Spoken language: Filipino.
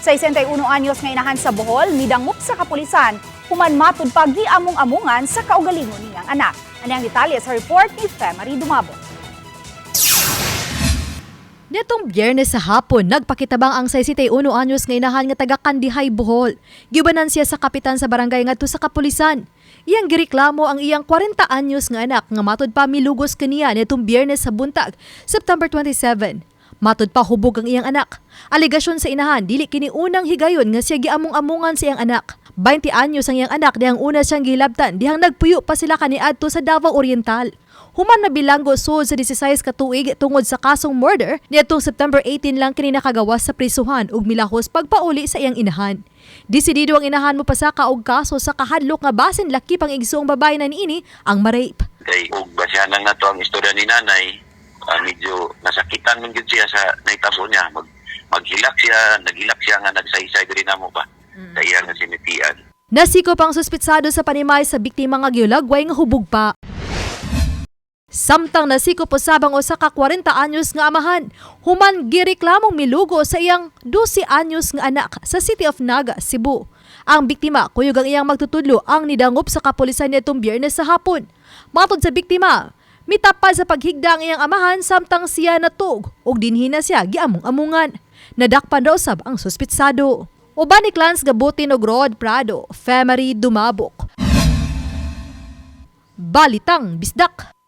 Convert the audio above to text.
61 anyos nga inahan sa Bohol, midangup sa kapulisan, human matud pa giamong-amungan sa kaugalingon niyang anak. Ano ang detalye sa report ni Femari Dumabo. Netong biyernes sa hapon, nagpakitabang ang 61 anyos nga inahan nga taga Kandihay, Bohol. Gibanan siya sa kapitan sa barangay ngadto sa kapulisan. Iyang gireklamo ang iyang 40 anyos nga anak nga matod pa milugos kaniya netong biyernes sa buntag, September 27. Matod pa hubog ang iyang anak. Aligasyon sa inahan, dili kini unang higayon nga siya giamong-amungan sa iyang anak. 20 anyos ang iyang anak dihang una siyang gilabtan dihang nagpuyo pa sila kaniadto sa Davao Oriental. Human na bilanggo sud sa 16 ka tuig tungod sa kasong murder niadtong September 18 lang kini nakagawas sa prisuhan ug milahos pagpauli sa iyang inahan. Desidido ang inahan mo pasaka og kaso sa kahadlok nga basin laki pang igsoong babae na niini ang ma-rape. kay ug basyanan na to ang istorya ni nanay ah, medyo nasakitan man gyud siya sa naitabo niya mag maghilak siya naghilak siya nga nagsaysay diri namo ba sa iya nga sinitian Nasiko pang suspitsado sa panimay sa biktima nga giulagway nga hubog pa. Samtang nasiko po sabang usa ka 40 anyos nga amahan, human gireklamong milugo sa iyang 12 anyos nga anak sa City of Naga, Cebu. Ang biktima, kuyog ang iyang magtutudlo ang nidangop sa kapulisan nitong biyernes sa hapon. Matod sa biktima, mitapad sa paghigda ang iyang amahan samtang siya natug ug dinhi na siya giamong-amungan. Nadakpan daw sab ang suspitsado. Uban ni Clans Gabutin og Rod Prado, Femery Dumabok. Balitang Bisdak.